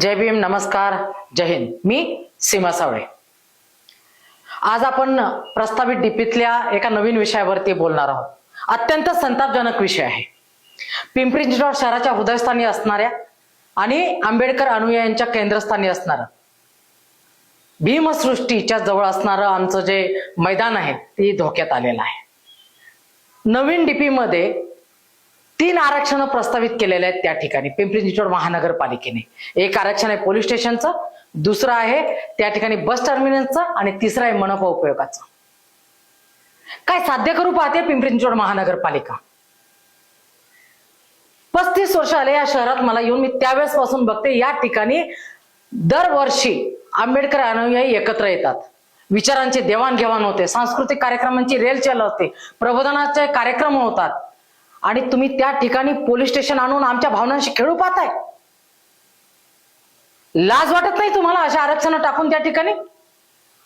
जय भीम नमस्कार जय हिंद. मी सीमा सावळे. आज आपण प्रस्तावित डीपीतल्या एका नवीन विषयावरती बोलणार आहोत. अत्यंत संतापजनक विषय आहे. पिंपरी चिंचवड शहराच्या हृदयस्थानी असणाऱ्या आणि आंबेडकर अनुयायांच्या केंद्रस्थानी असणारं भीमसृष्टीच्या जवळ असणारं आमचं जे मैदान आहे ते धोक्यात आलेलं आहे. नवीन डीपीमध्ये तीन आरक्षण प्रस्तावित केलेले आहेत त्या ठिकाणी पिंपरी चिंचवड महानगरपालिकेने. एक आरक्षण आहे पोलीस स्टेशनचं दुसरं आहे त्या ठिकाणी बस टर्मिनलचं आणि तिसरं आहे मनपा उपयोगाचं. काय साध्य करू पाहते पिंपरी चिंचवड महानगरपालिका? पस्तीस वर्ष आले या शहरात मला येऊन मी त्यावेळेस पासून बघते या ठिकाणी दरवर्षी आंबेडकर अनुयायी एकत्र येतात. विचारांची देवाणघेवाण होते सांस्कृतिक कार्यक्रमांची रेलचेल असते प्रबोधनाचे कार्यक्रम होतात. आणि तुम्ही त्या ठिकाणी पोलीस स्टेशन आणून आमच्या भावनांशी खेळू पाहताय. लाज वाटत नाही तुम्हाला अशा आरक्षण टाकून त्या ठिकाणी?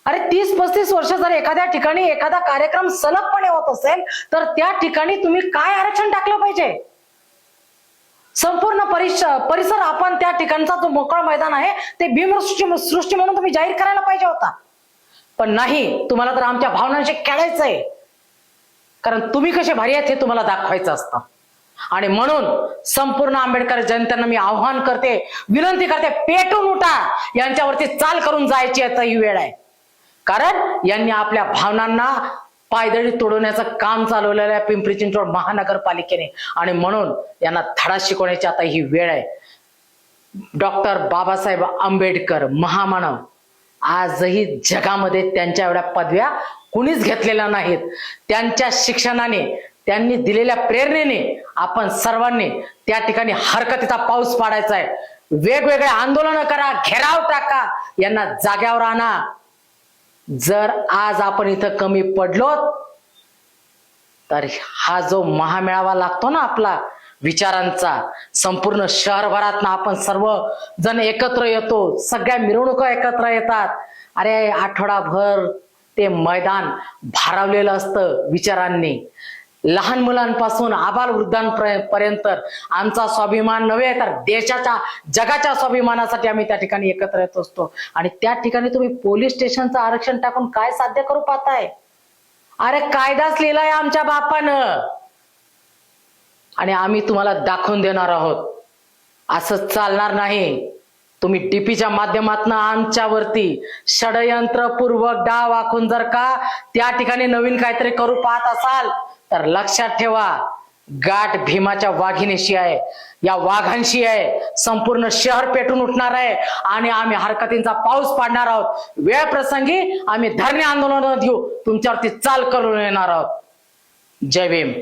अरे तीस पस्तीस वर्ष जर एखाद्या ठिकाणी एखादा कार्यक्रम सलगपणे होत असेल तर त्या ठिकाणी तुम्ही काय आरक्षण टाकलं पाहिजे? संपूर्ण परिसर आपण त्या ठिकाणचा जो मोकळा मैदान आहे ते भीमसृष्टी सृष्टी म्हणून तुम्ही जाहीर करायला पाहिजे होता. पण नाही तुम्हाला तर आमच्या भावनांशी खेळायचंय. कारण तुम्ही कसे भारी आहेत हे तुम्हाला दाखवायचं असतं. आणि म्हणून संपूर्ण आंबेडकर जनतेनं मी आव्हान करते विनंती करते पेटून उठा. यांच्यावरती चाल करून जायची आता ही वेळ आहे. कारण यांनी आपल्या भावनांना पायदळी तोडवण्याचं काम चालवलेलं आहे पिंपरी चिंचवड महानगरपालिकेने. आणि म्हणून यांना धडा शिकवण्याची आता ही वेळ आहे. डॉक्टर बाबासाहेब आंबेडकर महामानव आजही जगामध्ये त्यांच्या एवढ्या पदव्या कुणीच घेतलेल्या नाहीत. त्यांच्या शिक्षणाने त्यांनी दिलेल्या प्रेरणेने आपण सर्वांनी त्या ठिकाणी हरकतीचा पाऊस पाडायचा आहे वेगवेगळे आंदोलन करा घेराव टाका यांना जाग्यावर आणा. जर आज आपण इथं कमी पडलो तर हा जो महामेळावा लागतो ना आपला विचारांचा संपूर्ण शहरभरात आपण सर्व जण एकत्र येतो. सगळ्या मिरवणुका एकत्र येतात. अरे आठवडाभर ते मैदान भारावलेलं असतं विचारांनी. लहान मुलांपासून आबाल वृद्धांपर्यंत आमचा स्वाभिमान नव्हे तर देशाच्या जगाच्या स्वाभिमानासाठी आम्ही त्या ठिकाणी एकत्र येत असतो. आणि त्या ठिकाणी तुम्ही पोलीस स्टेशनचं आरक्षण टाकून काय साध्य करू पाहताय? अरे कायदाच लिहिलाय आमच्या बापानं. आणि आम्ही तुम्हाला दाखवून देणार आहोत. असं चालणार नाही. तुम्ही डीपीच्या माध्यमातून आमच्यावरती षडयंत्रपूर्वक डाव आखून जर का त्या ठिकाणी नवीन काहीतरी करू पाहत असाल तर लक्षात ठेवा गाठ भीमाच्या वाघिणीशी आहे. या वाघांशी आहे. संपूर्ण शहर पेटून उठणार आहे आणि आम्ही हरकतींचा पाऊस पाडणार आहोत. वेळ प्रसंगी आम्ही धरणे आंदोलन देऊ तुमच्यावरती चाल करून येणार आहोत. जय भीम.